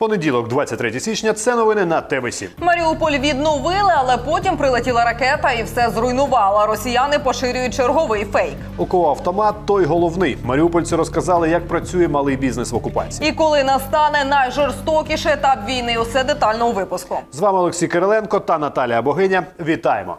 Понеділок, 23 січня. Це новини на ТВ7. Маріуполь відновили, але потім прилетіла ракета і все зруйнувала. Росіяни поширюють черговий фейк. У кого автомат, той головний. Маріупольці розказали, як працює малий бізнес в окупації. І коли настане найжорстокіший етап війни, усе детально у випуску. З вами Олексій Кириленко та Наталія Богиня. Вітаємо.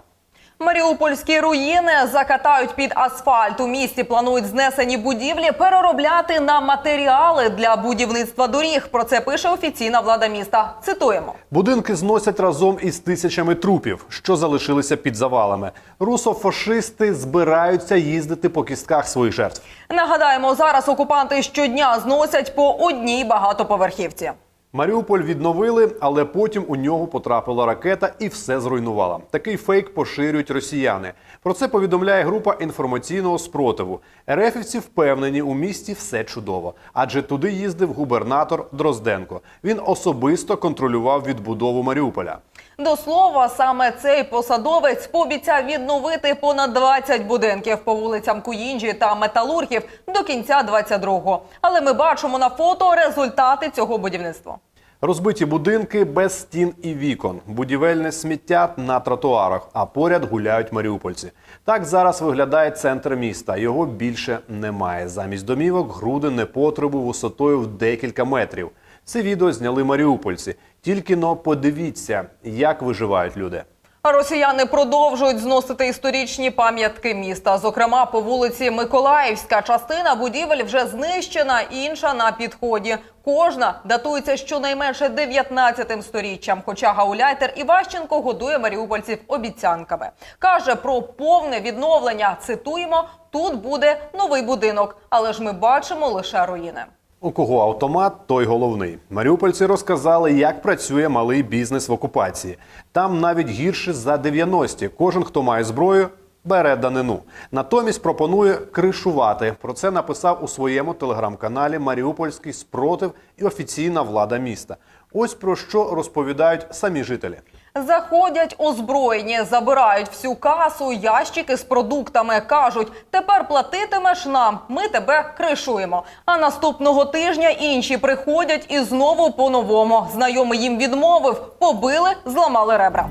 Маріупольські руїни закатають під асфальт. У місті планують знесені будівлі переробляти на матеріали для будівництва доріг. Про це пише офіційна влада міста. Цитуємо. Будинки зносять разом із тисячами трупів, що залишилися під завалами. Русофашисти збираються їздити по кістках своїх жертв. Нагадаємо, зараз окупанти щодня зносять по одній багатоповерхівці. Маріуполь відновили, але потім у нього потрапила ракета і все зруйнувала. Такий фейк поширюють росіяни. Про це повідомляє група інформаційного спротиву. Ерефівці впевнені, у місті все чудово, адже туди їздив губернатор Дрозденко. Він особисто контролював відбудову Маріуполя. До слова, саме цей посадовець пообіцяв відновити понад 20 будинків по вулицям Куїнджі та Металургів до кінця 22-го. Але ми бачимо на фото результати цього будівництва. Розбиті будинки без стін і вікон, будівельне сміття на тротуарах, а поряд гуляють маріупольці. Так зараз виглядає центр міста. Його більше немає. Замість домівок груди непотребу висотою в декілька метрів. Це відео зняли маріупольці. Тільки но подивіться, як виживають люди. Росіяни продовжують зносити історичні пам'ятки міста. Зокрема, по вулиці Миколаївська частина будівель вже знищена, інша на підході. Кожна датується щонайменше 19 сторіччям. Хоча гауляйтер Іващенко годує маріупольців обіцянками. каже про повне відновлення. Цитуємо: тут буде новий будинок, але ж ми бачимо лише руїни. У кого автомат, той головний. Маріупольці розказали, як працює малий бізнес в окупації. Там навіть гірше за 90-ті. Кожен, хто має зброю, бере данину. Натомість пропонує кришувати. Про це написав у своєму телеграм-каналі Маріупольський спротив і офіційна влада міста. Ось про що розповідають самі жителі. Заходять озброєні, забирають всю касу, ящики з продуктами. кажуть, тепер платитимеш нам, ми тебе кришуємо. А наступного тижня інші приходять і знову по-новому. Знайомий їм відмовив, побили, зламали ребра.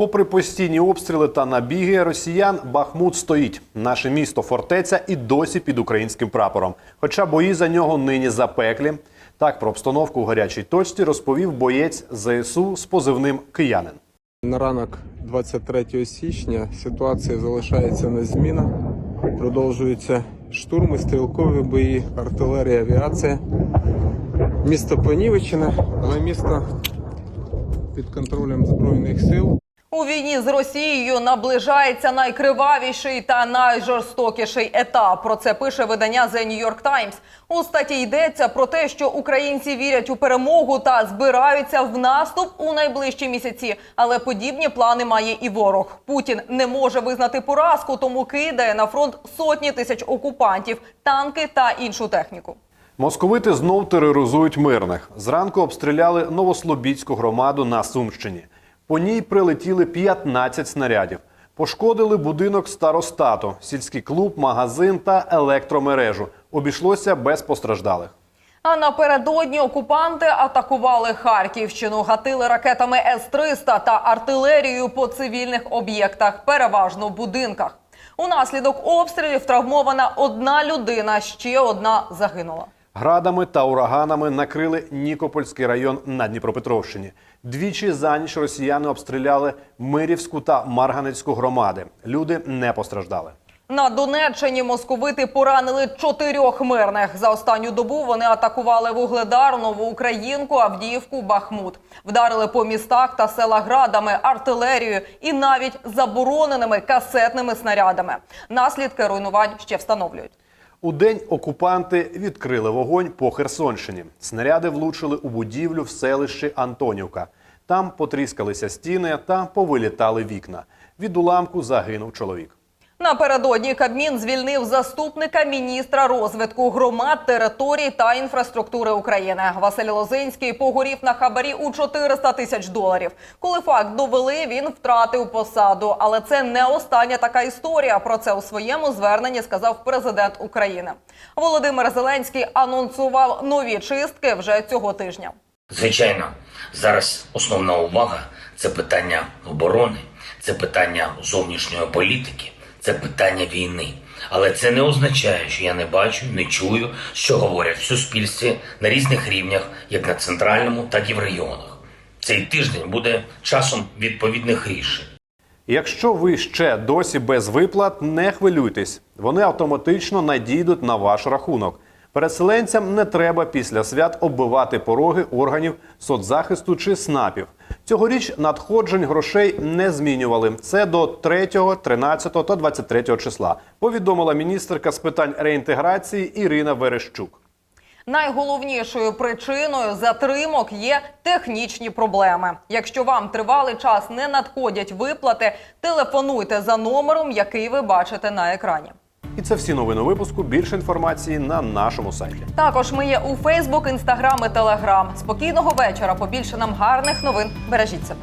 Попри постійні обстріли та набіги росіян, Бахмут стоїть. Наше місто фортеця і досі під українським прапором. Хоча бої за нього нині запеклі. Так про обстановку у гарячій точці розповів боєць ЗСУ з позивним Киянин. На ранок 23 січня ситуація залишається незмінна. Продовжуються штурми, стрілкові бої, артилерія, авіація. Місто понівечене, але місто під контролем Збройних сил. У війні з Росією наближається найкривавіший та найжорстокіший етап. Про це пише видання The New York Times. У статті йдеться про те, що українці вірять у перемогу та збираються в наступ у найближчі місяці. Але подібні плани має і ворог. Путін не може визнати поразку, тому кидає на фронт сотні тисяч окупантів, танки та іншу техніку. Московити знов тероризують мирних. Зранку обстріляли Новослобідську громаду на Сумщині. По ній прилетіли 15 снарядів. Пошкодили будинок старостату, сільський клуб, магазин та електромережу. Обійшлося без постраждалих. А напередодні окупанти атакували Харківщину, гатили ракетами С-300 та артилерією по цивільних об'єктах, переважно в будинках. Унаслідок обстрілів травмована одна людина, ще одна загинула. Градами та ураганами накрили Нікопольський район на Дніпропетровщині. Двічі за ніч росіяни обстріляли Мирівську та Марганецьку громади. Люди не постраждали. На Донеччині московити поранили чотирьох мирних. За останню добу вони атакували Вугледар, Новоукраїнку, Авдіївку, Бахмут. Вдарили по містах та селах градами, артилерією і навіть забороненими касетними снарядами. Наслідки руйнувань ще встановлюють. У день окупанти відкрили вогонь по Херсонщині. Снаряди влучили у будівлю в селищі Антонівка. Там потріскалися стіни та повилітали вікна. Від уламку загинув чоловік. Напередодні Кабмін звільнив заступника міністра розвитку громад, територій та інфраструктури України. Василь Лозинський погорів на хабарі у 400 тисяч доларів. Коли факт довели, він втратив посаду. Але це не остання така історія. Про це у своєму зверненні сказав президент України. Володимир Зеленський анонсував нові чистки вже цього тижня. Звичайно, зараз основна увага це питання оборони, це питання зовнішньої політики, це питання війни. Але це не означає, що я не бачу, не чую, що говорять в суспільстві на різних рівнях, як на центральному, так і в регіонах. Цей тиждень буде часом відповідних рішень. Якщо ви ще досі без виплат, не хвилюйтесь. Вони автоматично надійдуть на ваш рахунок. Переселенцям не треба після свят оббивати пороги органів соцзахисту чи СНАПів. Цьогоріч надходжень грошей не змінювали. Це до 3, 13 та 23 числа. Повідомила міністерка з питань реінтеграції Ірина Верещук. Найголовнішою причиною затримок є технічні проблеми. Якщо вам тривалий час не надходять виплати, телефонуйте за номером, який ви бачите на екрані. І це всі новини випуску. Більше інформації на нашому сайті. Також ми є у Фейсбук, Інстаграм і Телеграм. Спокійного вечора. Побільше нам гарних новин. Бережіть себе.